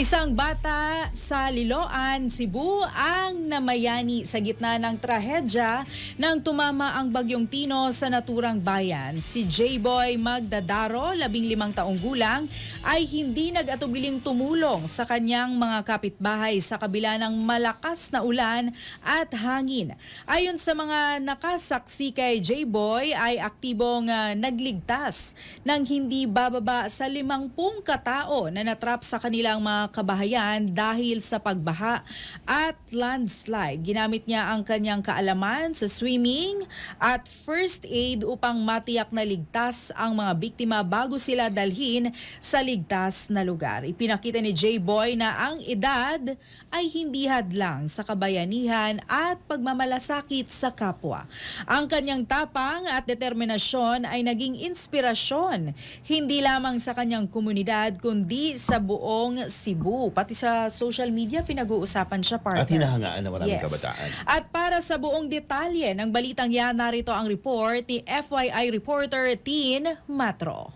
Isang bata sa Liloan, Cebu ang namayani sa gitna ng trahedya nang tumama ang bagyong Tino sa naturang bayan. Si J-Boy Magdadaro, labing limang taong gulang, ay hindi nag-atubiling tumulong sa kanyang mga kapitbahay sa kabila ng malakas na ulan at hangin. Ayon sa mga nakasaksi kay J-Boy ay aktibong ah, nagligtas ng hindi bababa sa limangpung katao na natrap sa kanilang mga kabahayan dahil sa pagbaha at landslide. Ginamit niya ang kanyang kaalaman sa swimming at first aid upang matiyak na ligtas ang mga biktima bago sila dalhin sa ligtas na lugar. Ipinakita ni J-Boy na ang edad ay hindi hadlang sa kabayanihan at pagmamalasakit sa kapwa. Ang kanyang tapang at determinasyon ay naging inspirasyon hindi lamang sa kanyang komunidad kundi sa buong Cebu. Pati sa social media pinag-uusapan siya partner. At hinahangaan ng maraming Yes. kabataan. At para sa buong detalye ng balitang yan, narito ang report ni FYI reporter Tin Matro.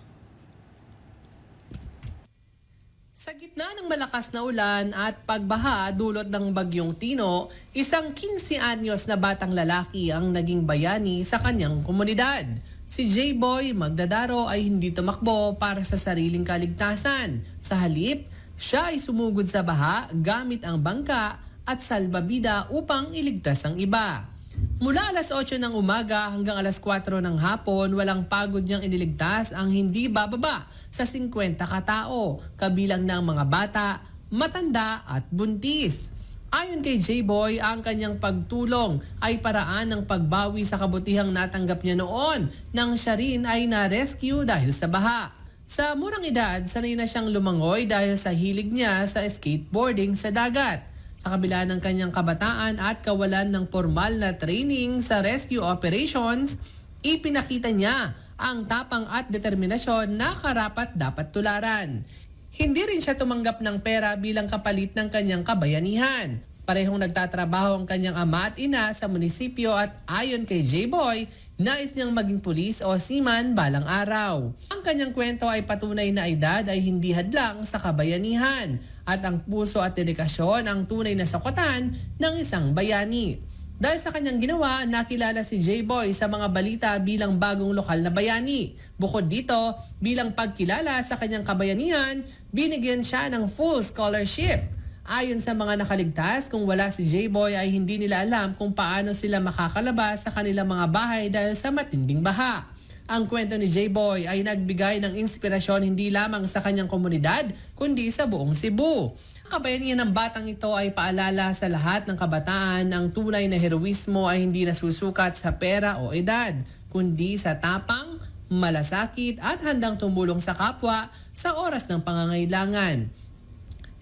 Sa gitna ng malakas na ulan at pagbaha dulot ng bagyong Tino, isang 15 anyos na batang lalaki ang naging bayani sa kanyang komunidad. Si J-Boy Magdadaro ay hindi tumakbo para sa sariling kaligtasan. Sa halip, siya ay sumugod sa baha gamit ang bangka at salbabida upang iligtas ang iba. Mula alas 8 ng umaga hanggang alas 4 ng hapon, walang pagod niyang iniligtas ang hindi bababa sa 50 katao, kabilang ng mga bata, matanda at buntis. Ayon kay J-Boy, ang kanyang pagtulong ay paraan ng pagbawi sa kabutihang natanggap niya noon nang siya rin ay na-rescue dahil sa baha. Sa murang edad, sanay na siyang lumangoy dahil sa hilig niya sa skateboarding sa dagat. Sa kabila ng kanyang kabataan at kawalan ng formal na training sa rescue operations, ipinakita niya ang tapang at determinasyon na karapat dapat tularan. Hindi rin siya tumanggap ng pera bilang kapalit ng kanyang kabayanihan. Parehong nagtatrabaho ang kanyang ama at ina sa munisipyo at ayon kay J-Boy, nais niyang maging pulis o seaman balang araw. Ang kanyang kwento ay patunay na edad ay hindi hadlang sa kabayanihan at ang puso at dedikasyon ang tunay na sakwatan ng isang bayani. Dahil sa kanyang ginawa, nakilala si J-Boy sa mga balita bilang bagong lokal na bayani. Bukod dito, bilang pagkilala sa kanyang kabayanihan, binigyan siya ng full scholarship. Ayon sa mga nakaligtas, kung wala si J-Boy ay hindi nila alam kung paano sila makakalabas sa kanilang mga bahay dahil sa matinding baha. Ang kwento ni J-Boy ay nagbigay ng inspirasyon hindi lamang sa kanyang komunidad, kundi sa buong Cebu. Ang kabayanihan ng batang ito ay paalala sa lahat ng kabataan ng tunay na heroismo ay hindi nasusukat sa pera o edad, kundi sa tapang, malasakit at handang tumulong sa kapwa sa oras ng pangangailangan.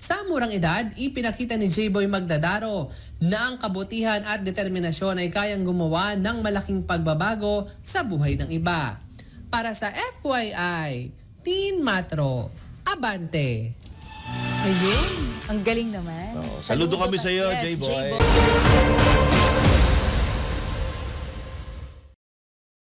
Sa murang edad, ipinakita ni J-Boy Magdadaro na ang kabutihan at determinasyon ay kayang gumawa ng malaking pagbabago sa buhay ng iba. Para sa FYI, Teen Matro, Abante! Ayun, ang galing naman. Oo, saludo kami sa iyo, Yes, J-Boy. J-Boy.